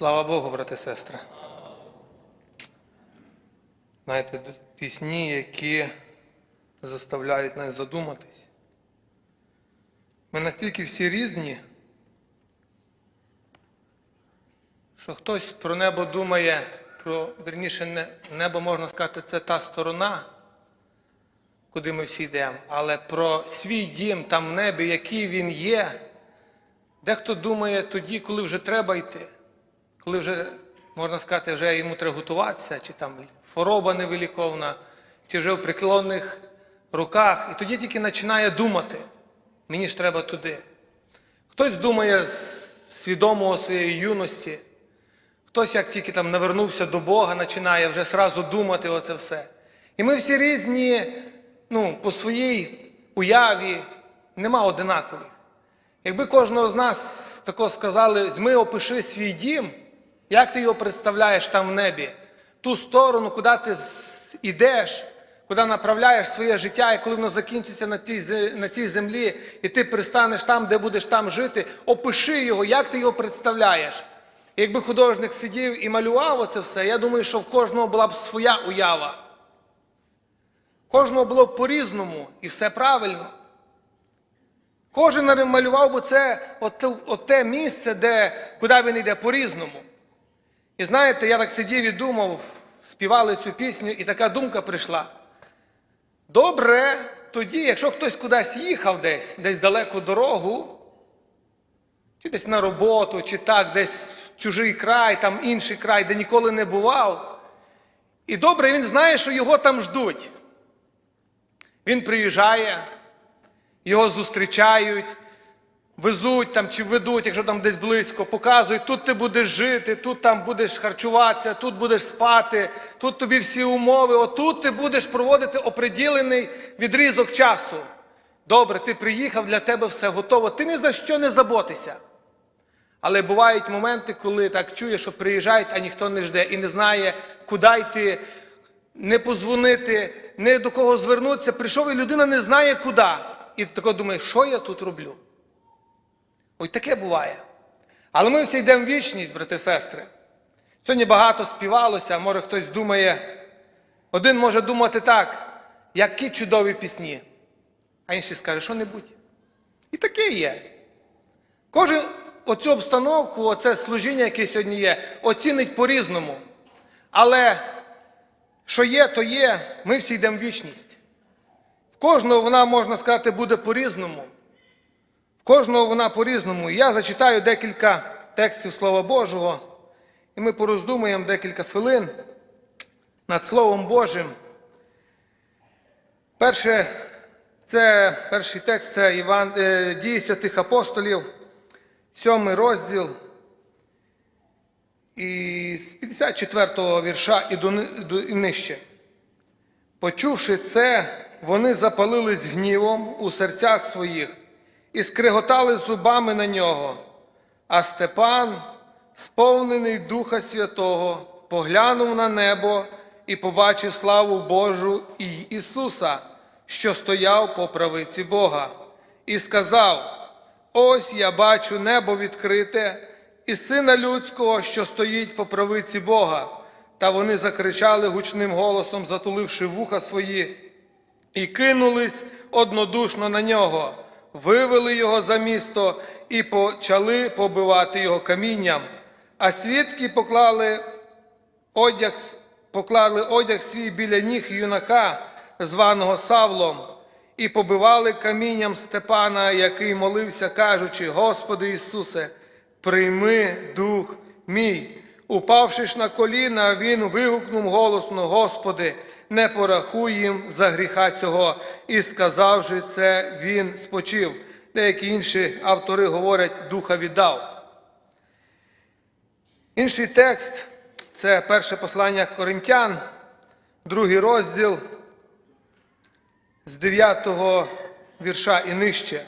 Слава Богу, брати і сестри. Знаєте, пісні, які заставляють нас задуматись. Ми настільки всі різні, що хтось про небо думає, про вірніше, не- небо можна сказати, це та сторона, куди ми всі йдемо, але про свій дім там в небі, який він є, дехто думає тоді, коли вже треба йти, коли вже, можна сказати, вже йому треба готуватися, чи там хвороба невиліковна, чи вже в приклонних руках, і тоді тільки починає думати, мені ж треба туди. Хтось думає з свідомого своєї юності, хтось, як тільки там навернувся до Бога, починає вже сразу думати оце все. І ми всі різні, ну, по своїй уяві, нема одинакових. Якби кожного з нас тако сказали, ми опиши свій дім, як ти його представляєш там в небі, ту сторону, куди ти йдеш, куди направляєш своє життя, і коли воно закінчиться на, тій, на цій землі, і ти пристанеш там, де будеш там жити, опиши його, як ти його представляєш. Якби художник сидів і малював оце все, я думаю, що в кожного була б своя уява. Кожного було б по-різному і все правильно. Кожен малював би це от, от те місце, де, куди він йде по-різному. І знаєте, я так сидів і думав, співали цю пісню, і така думка прийшла. Добре, тоді, якщо хтось кудись їхав десь, десь далеку дорогу, чи десь на роботу, чи так, десь в чужий край, там інший край, де ніколи не бував. І добре, він знає, що його там ждуть. Він приїжджає, його зустрічають, везуть там чи ведуть, якщо там десь близько, показують, тут ти будеш жити, тут там будеш харчуватися, тут будеш спати, тут тобі всі умови, отут ти будеш проводити оприділений відрізок часу. Добре, ти приїхав, для тебе все готово, ти ні за що не заботися. Але бувають моменти, коли так чуєш, що приїжджають, а ніхто не жде і не знає, куди йти, не позвонити, не до кого звернутися. Прийшов і людина не знає куди. І тако думає, що я тут роблю? Ой, таке буває. Але ми всі йдемо в вічність, брати і сестри. Сьогодні багато співалося, може хтось думає, один може думати так, які чудові пісні, а інший скаже, що небудь. І таке є. Кожен оцю обстановку, оце служіння, яке сьогодні є, оцінить по-різному. Але що є, то є, ми всі йдемо в вічність. Кожного вона, можна сказати, буде по-різному. В кожного вона по-різному. Я зачитаю декілька текстів Слова Божого, і ми пороздумуємо декілька хвилин над Словом Божим. Перше, це перший текст це Іван, е, дії святих апостолів, сьомий розділ. І з 54-го вірша і, до, і нижче. Почувши це, вони запалились гнівом у серцях своїх і скриготали зубами на нього. А Степан, сповнений Духа Святого, поглянув на небо і побачив славу Божу і Ісуса, що стояв по правиці Бога, і сказав: Ось я бачу небо відкрите і сина людського, що стоїть по правиці Бога. Та вони закричали гучним голосом, затуливши вуха свої, і кинулись однодушно на нього, вивели його за місто і почали побивати його камінням. А свідки поклали одяг, поклали одяг свій біля ніг юнака, званого Савлом, і побивали камінням Степана, який молився, кажучи: Господи Ісусе, прийми дух мій. Упавши ж на коліна, він вигукнув голосно: Господи, не порахуй їм за гріха цього. І сказавши це, він спочив. Деякі інші автори говорять, духа віддав. Інший текст це перше послання Коринтян, другий розділ з 9 вірша і нижче.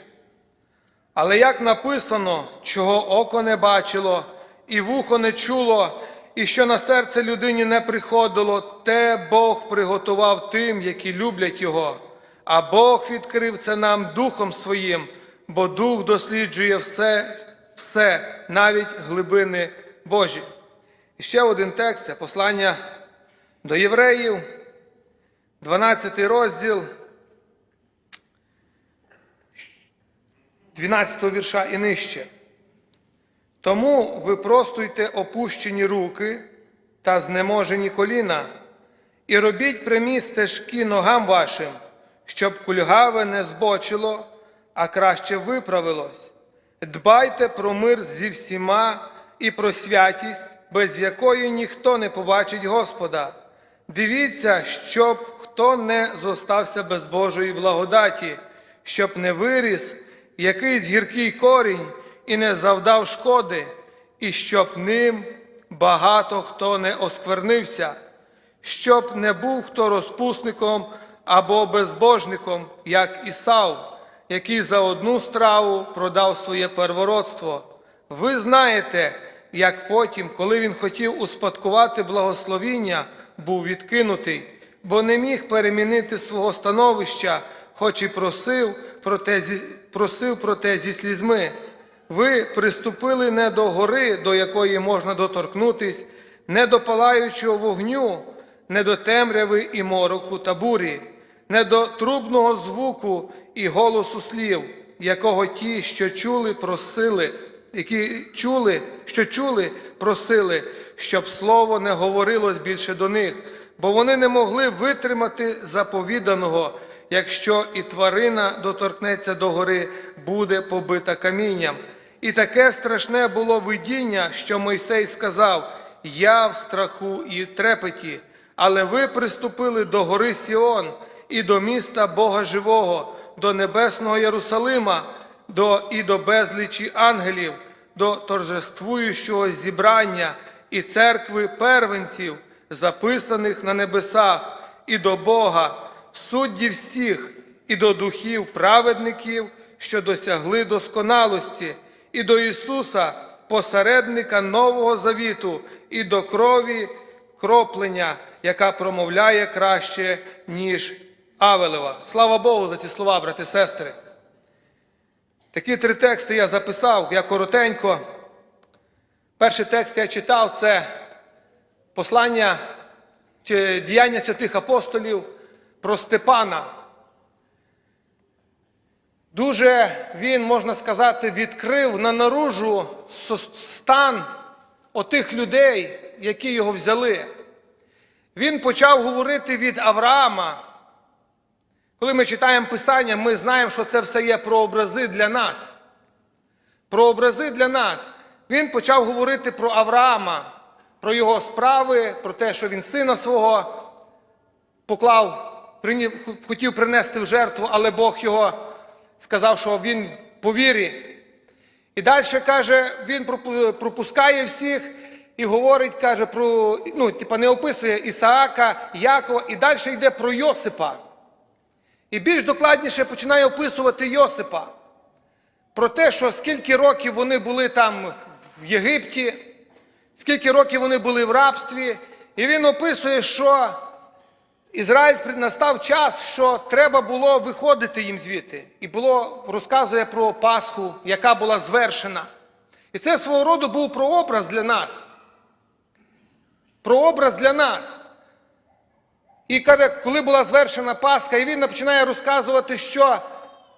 Але як написано, чого око не бачило, і вухо не чуло, і що на серце людині не приходило, те Бог приготував тим, які люблять Його. А Бог відкрив це нам Духом Своїм, бо Дух досліджує все, все, навіть глибини Божі. І ще один текст це послання до євреїв, 12 розділ, 12 вірша і нижче. Тому випростуйте опущені руки та знеможені коліна, і робіть прямі стежки ногам вашим, щоб кульгаве не збочило, а краще виправилось. Дбайте про мир зі всіма і про святість, без якої ніхто не побачить Господа. Дивіться, щоб хто не зостався без Божої благодаті, щоб не виріс якийсь гіркий корінь і не завдав шкоди, і щоб ним багато хто не осквернився, щоб не був хто розпусником або безбожником, як Ісав, який за одну страву продав своє первородство. Ви знаєте, як потім, коли він хотів успадкувати благословіння, був відкинутий, бо не міг перемінити свого становища, хоч і просив про те просив про те зі слізьми. Ви приступили не до гори, до якої можна доторкнутись, не до палаючого вогню, не до темряви і мороку та бурі, не до трубного звуку і голосу слів, якого ті, що чули, просили, які чули, що чули, просили, щоб слово не говорилось більше до них, бо вони не могли витримати заповіданого, якщо і тварина доторкнеться до гори, буде побита камінням. І таке страшне було видіння, що Мойсей сказав: Я в страху і трепеті, але ви приступили до гори Сіон і до міста Бога Живого, до небесного Єрусалима, до, і до безлічі ангелів, до торжествуючого зібрання і церкви первенців, записаних на небесах, і до Бога, суддів всіх, і до духів праведників, що досягли досконалості, і до Ісуса, посередника Нового Завіту, і до крові кроплення, яка промовляє краще, ніж Авелева. Слава Богу за ці слова, брати сестри. Такі три тексти я записав, я коротенько. Перший текст я читав це послання чи діяння святих апостолів про Степана. Дуже він, можна сказати, відкрив на наружу стан отих людей, які його взяли. Він почав говорити від Авраама. Коли ми читаємо Писання, ми знаємо, що це все є про образи для нас. Про образи для нас. Він почав говорити про Авраама, про його справи, про те, що він сина свого поклав, хотів принести в жертву, але Бог його сказав, що він по вірі. І далі каже, він пропускає всіх і говорить, каже, про, ну, типа не описує Ісаака, Якова, і далі йде про Йосипа. І більш докладніше починає описувати Йосипа. Про те, що скільки років вони були там в Єгипті, скільки років вони були в рабстві. І він описує, що Ізраїль настав час, що треба було виходити їм звідти. І було, розказує про Пасху, яка була звершена. І це свого роду був прообраз для нас. Прообраз для нас. І каже, коли була звершена Пасха, і він починає розказувати, що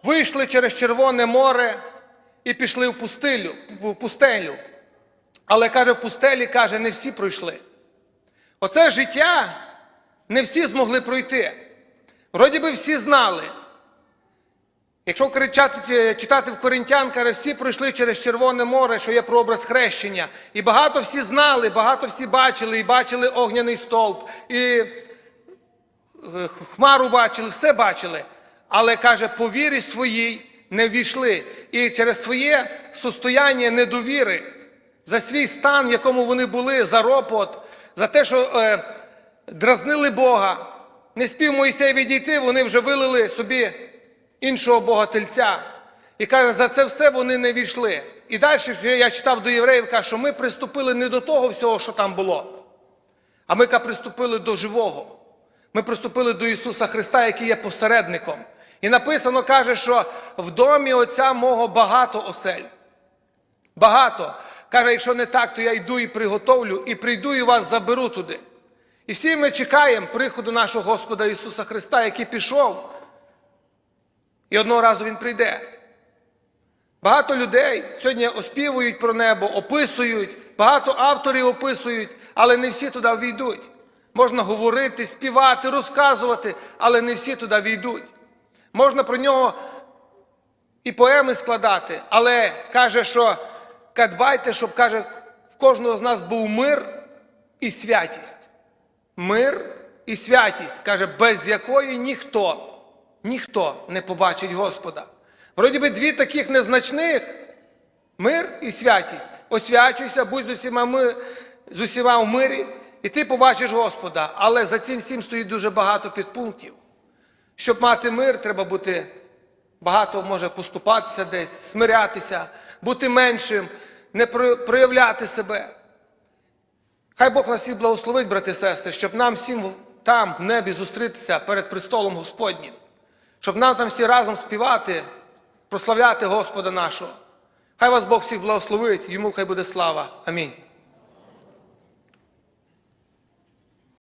вийшли через Червоне море і пішли в пустелю. В пустелю. Але каже, в пустелі, каже, не всі пройшли. Оце життя не всі змогли пройти. Вроді би всі знали. Якщо кричати, читати в Коринтян, каже, всі пройшли через Червоне море, що є прообраз хрещення. І багато всі знали, багато всі бачили, і бачили огняний стовп, і хмару бачили, все бачили. Але каже, по вірі своїй не ввійшли. І через своє состояння недовіри, за свій стан, в якому вони були, за ропот, за те, що е, дразнили Бога, не спів Моїсей відійти, вони вже вилили собі іншого богательця. І каже, за це все вони не війшли. І далі я читав до євреїв, каже, що ми приступили не до того всього, що там було, а ми приступили до живого. Ми приступили до Ісуса Христа, який є посередником. І написано каже, що в домі Отця мого багато осель. Багато. Каже, якщо не так, то я йду і приготовлю, і прийду і вас заберу туди. І всі ми чекаємо приходу нашого Господа Ісуса Христа, який пішов, і одного разу Він прийде. Багато людей сьогодні оспівують про небо, описують, багато авторів описують, але не всі туди війдуть. Можна говорити, співати, розказувати, але не всі туди війдуть. Можна про нього і поеми складати, але каже, що дбайте, щоб каже, в кожного з нас був мир і святість. Мир і святість, каже, без якої ніхто, ніхто не побачить Господа. Вроді би дві таких незначних мир і святість. Освячуйся, будь з усіма, ми, з усіма в мирі, і ти побачиш Господа. Але за цим всім стоїть дуже багато підпунктів. Щоб мати мир, треба бути багато може поступатися десь, смирятися, бути меншим, не проявляти себе. Хай Бог нас всіх благословить, брати і сестри, щоб нам всім там, в небі, зустрітися перед престолом Господнім, щоб нам там всі разом співати, прославляти Господа нашого. Хай вас Бог всіх благословить, йому хай буде слава. Амінь.